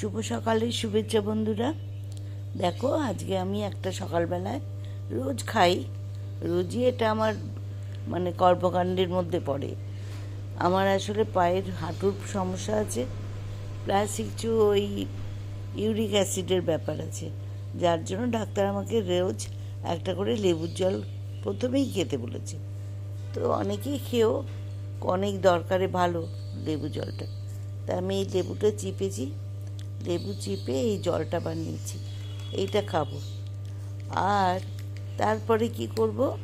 শুভ সকালের শুভেচ্ছা বন্ধুরা। দেখো, আজকে আমি একটা সকালবেলায় রোজ খাই। রোজই এটা আমার মানে কর্মকাণ্ডের মধ্যে পড়ে। আমার আসলে পায়ের হাঁটুর সমস্যা আছে। প্লাস কিছু ওই ইউরিক অ্যাসিডের ব্যাপার আছে। যার জন্য ডাক্তার আমাকে রোজ একটা করে লেবুর জল প্রথমেই খেতে বলেছে। তো অনেকেই খেয়েও অনেক দরকারে ভালো লেবু জলটা। তা আমি এই লেবুটা চিপেছি। লেবু চিপে এই জলটা বানিয়েছি। এইটা খাব। আর তারপরে কি করব?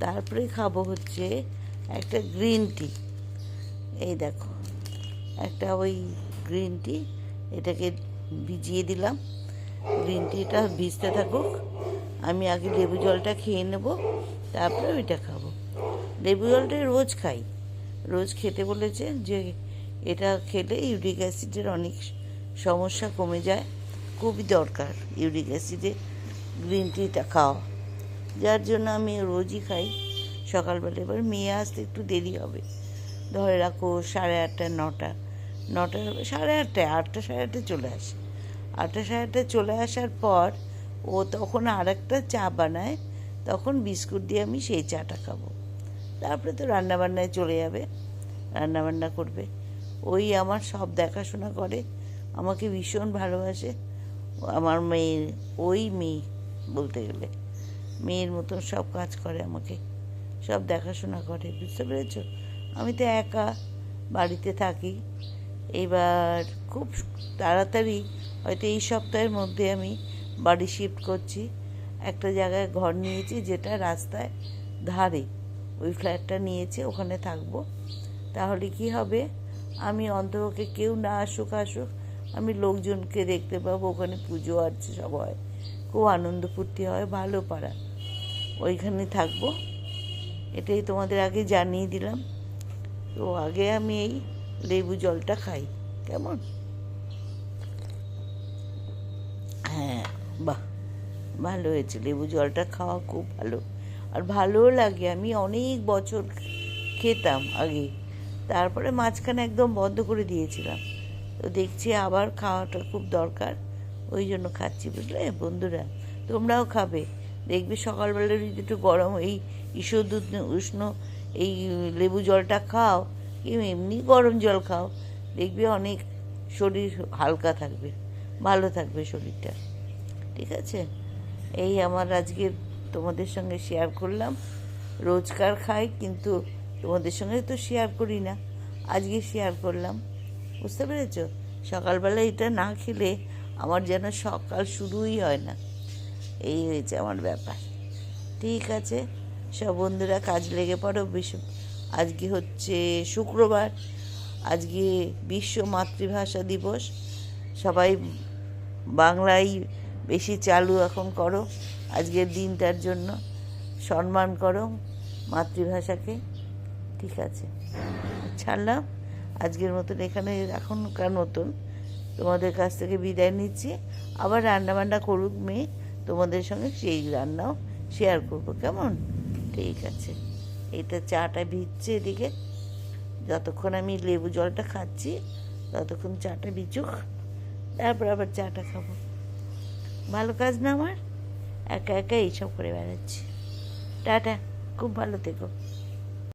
তারপরে খাব হচ্ছে একটা গ্রিন টি। এই দেখো, একটা ওই গ্রিন টি, এটাকে ভিজিয়ে দিলাম। গ্রিন টিটা ভিজতে থাকুক। আমি আগে লেবু জলটা খেয়ে নেব, তারপরে ওইটা খাব। লেবু জলটা রোজ খাই। রোজ খেতে বলেছে যে এটা খেলে ইউরিক অ্যাসিডের অনেক সমস্যা কমে যায়, খুবই দরকার ইউরিক অ্যাসিডে গ্রিন টিটা খাওয়া। যার জন্য আমি রোজই খাই। সকালবেলা এবার মেয়ে আসতে একটু দেরি হবে। ধরে রাখো সাড়ে আটটা, নটা। নটা, সাড়ে আটটায়, আটটা, সাড়ে আটটায় চলে আসে। আটটা, সাড়ে আটটায় চলে আসার পর ও তখন আর একটা চা বানায়, তখন বিস্কুট দিয়ে আমি সেই চাটা খাব। তারপরে তো রান্নাবান্নায় চলে যাবে, রান্নাবান্না করবে। ওই আমার সব দেখাশোনা করে আমাকে ভীষণ ভালোবাসে। আমার মেয়ের, ওই মেয়ে বলতে গেলে। মেয়ের মতন সব কাজ করে আমাকে। সব দেখাশোনা করে, বুঝতে পেরেছ? আমি তো একা বাড়িতে থাকি। এবার খুব তাড়াতাড়ি হয়তো এই সপ্তাহের মধ্যে আমি বাড়ি শিফট করছি। একটা জায়গায় ঘর নিয়েছি যেটা রাস্তায় ধারে। ওই ফ্ল্যাটটা নিয়েছে, ওখানে থাকব। তাহলে কি হবে? আমি অন্তপক্ষে কেউ না আসুক আসুক আমি লোকজনকে দেখতে পাবো, ওখানে পুজো আছে, সব হয়। খুব আনন্দ ফুর্তি হয়, ভালো পাড়া। ওইখানে থাকব। এটাই তোমাদের আগে জানিয়ে দিলাম। তো আগে আমি এই লেবু জলটা খাই। কেমন? হ্যাঁ বাহ, ভালো হয়েছে। লেবু জলটা খাওয়া খুব ভালো। আর ভালোও লাগে, আমি অনেক বছর খেতাম আগে। তারপরে মাঝখানে একদম বন্ধ করে দিয়েছিলাম। তো দেখছি আবার খাওয়াটা খুব দরকার। ওই জন্য খাচ্ছি বুঝলে? বন্ধুরা, তোমরাও খাবে। দেখবে সকালবেলা যদি একটু গরম এই ঈষদ উষ্ণ এই লেবু জলটা খাও কি এমনি গরম জল খাও, দেখবে অনেক শরীর হালকা থাকবে, ভালো থাকবে শরীরটা। ঠিক আছে? এই আমার আজকে তোমাদের সঙ্গে শেয়ার করলাম। রোজকার খাই, কিন্তু তোমাদের সঙ্গে তো শেয়ার করি না। আজকে শেয়ার করলাম। বুঝতে পেরেছ? সকালবেলা এটা না খেলে আমার যেন সকাল শুরুই হয় না। এই হয়েছে আমার ব্যাপার। ঠিক আছে, সব বন্ধুরা কাজ লেগে পড়ো। বিশ্ব আজকে হচ্ছে শুক্রবার। আজকে বিশ্ব মাতৃভাষা দিবস। সবাই বাংলায় বেশি চালু এখন করো। আজকের দিনটার জন্য সম্মান করো মাতৃভাষাকে। ঠিক আছে। ছাড়লাম। আজকের মতন এখানে এখনকার মতন তোমাদের কাছ থেকে বিদায় নিচ্ছি। আবার রান্নাবান্না করুক মেয়ে, তোমাদের সঙ্গে সেই রান্নাও শেয়ার করব, কেমন? ঠিক আছে। এইটা চাটা ভিজছে এদিকে। যতক্ষণ আমি লেবু জলটা খাচ্ছি, ততক্ষণ চাটা ভিজুক, তারপর আবার চাটা খাব। ভালো কাজ না আমার? একা একা এইসব করে বেড়াচ্ছি। টাটা, খুব ভালো থেকো।